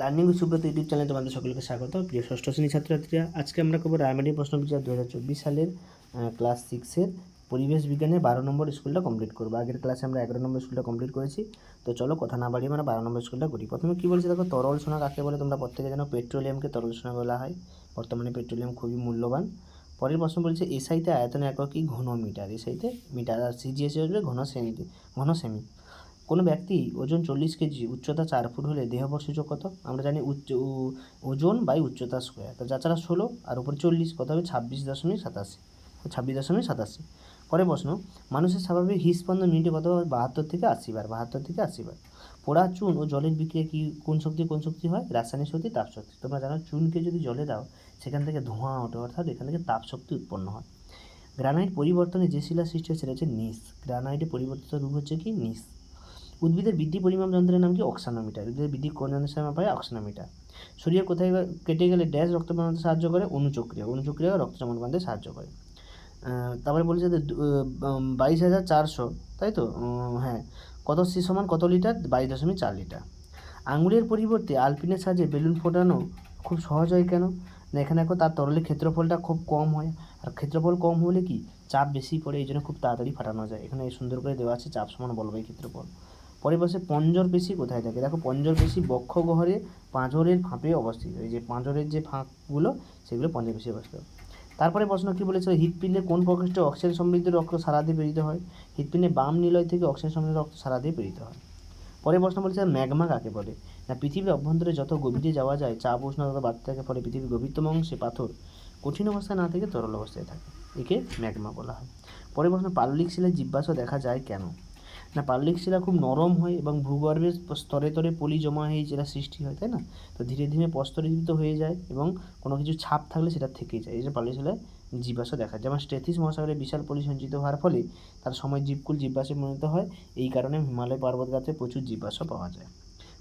Learning Subrata YouTube চ্যানেলে তোমাদের সকলকে স্বাগত। প্রিয় ষষ্ঠ শ্রেণি ছাত্রছাত্রীরা, আজকে আমরা করব রায়মারি প্রশ্ন বিচার দু হাজার চব্বিশ সালের ক্লাস সিক্সের পরিবেশ বিজ্ঞানে বারো নম্বর স্কুলটা কমপ্লিট করব। আগের ক্লাসে আমরা এগারো নম্বর স্কুলটা কমপ্লিট করেছি। তো চলো কথা না বাড়িয়ে আমরা বারো নম্বর স্কুলটা করি। প্রথমে কী বলছি দেখো, তরল সোনা কাকে বলে? তোমরা প্রত্যেকে জানো, পেট্রোলিয়ামকে তরল সোনা বলা হয়। বর্তমানে পেট্রোলিয়াম খুবই মূল্যবান। পরের প্রশ্ন বলছে, এসআইতে আয়তন একক কি? ঘন মিটার এসআইতে মিটার, আর সিজিএসে হচ্ছে ঘন সেমিতে ঘন সেমি কোনো ব্যক্তি ওজন চল্লিশ কেজি, উচ্চতা চার ফুট হলে দেহবর সূচক কত? আমরা জানি উচ্চ ওজন বাই উচ্চতা স্কোয়ার তো যাচারা ষোলো, আর উপরে চল্লিশ, কত হবে? ছাব্বিশ দশমিক সাতাশি। ছাব্বিশ দশমিক সাতাশি। পরের প্রশ্ন, মানুষের স্বাভাবিক হৃদস্পন্দন মিনিটে কত? বাহাত্তর থেকে আশি বার, বাহাত্তর থেকে আশি বার। পোড়া চুন ও জলের বিক্রিয়া কি, কোন শক্তি কোন শক্তি হয়? রাসায়নিক শক্তি, তাপ শক্তি। তোমরা জানো, চুনকে যদি জলে দাও, সেখান থেকে ধোঁয়া ওঠে, অর্থাৎ এখান থেকে তাপ শক্তি উৎপন্ন হয়। গ্রানাইট পরিবর্তনে যে শিলা সৃষ্টি হয় সেটা হচ্ছে নিস। গ্রানাইটের পরিবর্তিত রূপ হচ্ছে কি? নিস। উদ্ভিদের বৃদ্ধি পরিমাপ যন্ত্রের নাম কি? অক্সানোমিটার। উদ্ভিদের বৃদ্ধি কোন যন্ত্রের মাপা হয়? অক্সানোমিটার। শরীরে কোথায় কেটে গেলে ড্যাশ রক্ত বানাতে সাহায্য করে? অনুচক্রিয়া। অনুচক্রিয়া রক্ত জমাট সাহায্য করে। তারপরে বলছে যে বাইশ হাজার চারশো, তাই তো? হ্যাঁ। কত সি সমান কত লিটার? বাইশ দশমিক চার লিটার। আঙুলের পরিবর্তে আলপিনের সাহায্যে বেলুন ফোটানো খুব সহজ হয় কেন? না, এখানে দেখো তার তরলের ক্ষেত্রফলটা খুব কম হয়। আর ক্ষেত্রফল কম হলে কি? চাপ বেশি পড়ে, এই জন্য খুব তাড়াতাড়ি ফাটানো যায়। এখানে সুন্দর করে দেওয়া আছে চাপ সমান বলবাই ক্ষেত্রফল। পরে পাশে পঞ্জর পেশি কোথায় থাকে? দেখো, পঞ্জর পেশি বক্ষ গহরে পাঁজরের ফাঁপে অবস্থিত। এই যে পাঁজরের যে ফাঁকগুলো, সেগুলো পঞ্জর পেশি অবস্থিত। তারপরে প্রশ্ন কী বলেছে? হৃৎপিণ্ডে কোন প্রকৃষ্ট অক্সিজেন সমৃদ্ধ রক্ত সারা দিয়ে প্রেরিত হয়? হৃৎপিণ্ডে বাম নিলয় থেকে অক্সিজেন সমৃদ্ধ রক্ত সারা দিয়ে প্রেরিত হয়। পরের প্রশ্ন বলেছে, ম্যাগমা কাকে বলে? না, পৃথিবীর অভ্যন্তরে যত গভীরে যাওয়া যায় চাপ উষ্ণতা বাড়তে থাকে, ফলে পৃথিবীর গভীরতম অংশে পাথর কঠিন অবস্থায় না থেকে তরল অবস্থায় থাকে। একে ম্যাগমা বলা হয়। পরের প্রশ্ন, পাললিক শিলায় জীবাশ্ম দেখা যায় কেন? না পাললিক শিলা খুব নরম হয় এবং ভূগর্ভের স্তরে স্তরে পলি জমা হয়ে যেটা সৃষ্টি হয়, তাই না? তো ধীরে ধীরে প্রস্তরিত হয়ে যায় এবং কোনো কিছু ছাপ থাকলে সেটা থেকেই যায়। এই যে পাললিক শিলায় জীবাশ্ম দেখা যায়। যেমন স্টেথিস মহাসাগরে বিশাল পলি সঞ্চিত হওয়ার ফলে তার সময় জীবকুল জীবাশ্মে পরিণত হয়। এই কারণে হিমালয় পর্বত গাছে প্রচুর জীবাশ্ম পাওয়া যায়।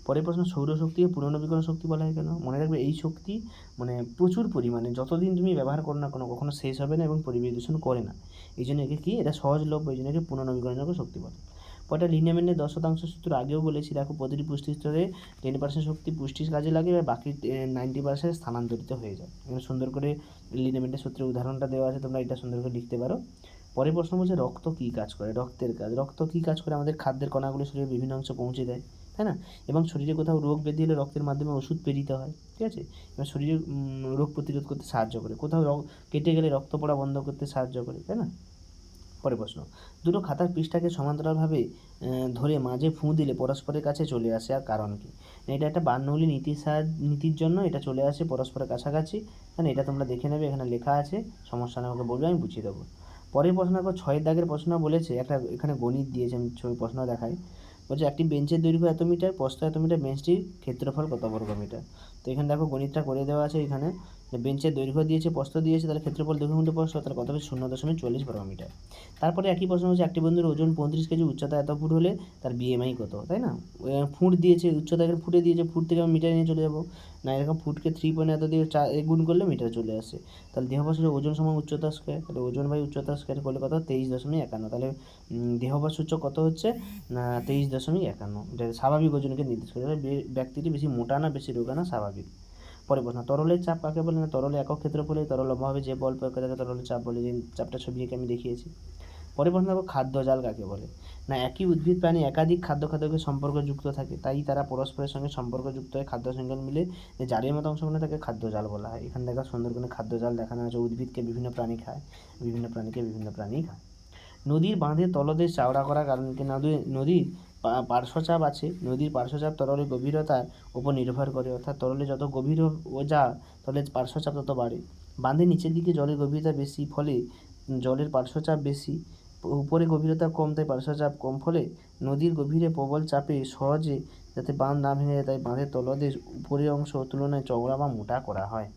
পরের প্রশ্ন সৌরশক্তিকে পুনর্নবীকরণ শক্তি বলা হয় কেন? মনে রাখবে, এই শক্তি মানে প্রচুর পরিমাণে, যতদিন তুমি ব্যবহার করো না কোনো, কখনো শেষ হবে না এবং পরিবেশ দূষণ করে না। এই জন্য একে কি? এটা সহজলভ্য, এই জন্য একে পুনর্নবীকরণযোগ্য শক্তি বলে। পরটা লিনিয়ামেন্টের দশ শতাংশ সূত্র আগেও বলেছি, দেখো প্রতিটি পুষ্টি স্তরে টেন পার্সেন্ট শক্তি পুষ্টির কাজে লাগে আর বাকি নাইনটি পার্সেন্ট স্থানান্তরিত হয়ে যায়। সুন্দর করে লিনিয়ামেন্টের সূত্রে উদাহরণটা দেওয়া আছে, তোমরা এটা সুন্দর করে লিখতে পারো। পরের প্রশ্ন বলছে, রক্ত কী কাজ করে? রক্তের কাজ। রক্ত কী কাজ করে? আমাদের খাদ্যের কণাগুলো শরীরের বিভিন্ন অংশে পৌঁছে দেয়, তাই না? এবং শরীরে কোথাও রোগ ব্যাধি হলে রক্তের মাধ্যমে ওষুধ প্রেরিত হয়, ঠিক আছে? এবং শরীরে রোগ প্রতিরোধ করতে সাহায্য করে। কোথাও কেটে গেলে রক্ত পড়া বন্ধ করতে সাহায্য করে, তাই না? পরের প্রশ্ন। দুটো খাতার পৃষ্ঠাকে সমান্তরালভাবে ধরে মাঝে ফুঁ দিলে পরস্পরের কাছে চলে আসে আর কারণ কি? এটা একটা বার্নৌলি নীতি সাহায্য নীতির জন্য এটা চলে আসে পরস্পরের কাছাকাছি। হ্যাঁ এটা তোমরা দেখে নেবে, এখানে লেখা আছে, সমস্যা আমাকে বলবে, আমি বুঝিয়ে দেবো। পরের প্রশ্ন দেখো ছয়ের দাগের প্রশ্ন বলেছে, একটা এখানে গণিত দিয়েছে, আমি ছবি প্রশ্ন দেখাই। বলছে, একটি বেঞ্চের দৈর্ঘ্য এত মিটার, প্রস্থ এত মিটার, বেঞ্চটির ক্ষেত্রফল কত বর্গ মিটার তো এখানে দেখো গণিতটা করে দেওয়া আছে এখানে। বেঞ্চের দৈর্ঘ্য দিয়েছে, প্রস্থ দিয়েছে, তাহলে ক্ষেত্রফল দৈর্ঘ্য গুণিত প্রস্থ তাহলে কত হবে? শূন্য দশমিক চল্লিশ বর্গ মিটার তারপরে একই প্রশ্ন হচ্ছে, একটি বন্ধুর ওজন পঁয়ত্রিশ কেজি, উচ্চতা এত ফুট হলে তার বিএমআই কত, তাই না? ফুট দিয়েছে, উচ্চতা এখানে ফুটে দিয়েছে, ফুট থেকে আমি মিটার নিয়ে চলে যাব। না, এরকম ফুটকে থ্রি পয়েন্ট এত দিয়ে চার গুণ করলে মিটার চলে আসে। তাহলে দেহবাসের ওজন সমান উচ্চতা স্কোয়ার তাহলে ওজন বাই উচ্চতা স্কোয়ার করলে কত? তেইশ দশমিক একান্ন। তাহলে দেহবাস সূচক কত হচ্ছে? না, তেইশ দশমিক একান্ন। স্বাভাবিক ওজনকে নির্দেশ করে ব্যক্তিটি বেশি মোটা না, বেশি রোগা না, স্বাভাবিক। পরে প্রশ্ন, তরলের চাপ কাকে বলে না? তরলে একক ক্ষেত্রফলে তরল অভাবে যে বল প্রয়োগ করে তাকে তরলের চাপ বলে যে চাপটা ছবি এঁকে আমি দেখিয়েছি। পরে প্রশ্ন, দেখো, খাদ্য জাল কাকে বলে? না, একই উদ্ভিদ প্রাণী একাধিক খাদ্য খাদ্যকে সম্পর্কযুক্ত থাকে, তাই তারা পরস্পরের সঙ্গে সম্পর্কযুক্ত হয়ে খাদ্য সংজ্ঞান মিলে যে জালের মতো অংশ মানে তাকে খাদ্য জাল বলা হয়। এখানে দেখা সুন্দর করে খাদ্য জাল দেখানো হয়েছে উদ্ভিদকে বিভিন্ন প্রাণী খায়, বিভিন্ন প্রাণীকে বিভিন্ন প্রাণী খায়। নদীর বাঁধে তলদেশ চওড়া করার কারণ কি? নদী নদীর পার্শ্বচাপ আছে, নদীর পার্শ্বচাপ তরলের গভীরতার উপর নির্ভর করে। অর্থাৎ তরলে যত গভীর ও যা তলে পার্শ্বচাপ তত বাড়ে। বাঁধের নিচের দিকে জলের গভীরতা বেশি, ফলে জলের পার্শ্বচাপ বেশি। উপরে গভীরতা কম, তাই পার্শ্বচাপ কম, ফলে নদীর গভীরে প্রবল চাপে সহজে যাতে বাঁধ না ভেঙে যায়, তাই বাঁধের তলদেশ উপরের অংশ তুলনায় চওড়া বা মোটা করা হয়।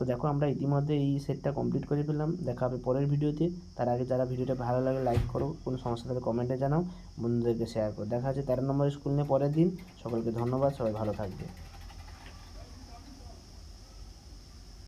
তো দেখো আমরা ইতিমধ্যে এই সেটটা কমপ্লিট করে ফেললাম। দেখা হবে পরের ভিডিওতে। তার আগে যারা ভিডিওটা ভালো লাগে লাইক করো। কোনো সমস্যা থাকলে কমেন্টে জানাও। বন্ধুদেরকে শেয়ার করো। দেখা হচ্ছে তেরো নম্বর স্কুল নিয়ে পরের দিন। সকলকে ধন্যবাদ। সবাই ভালো থাকবে।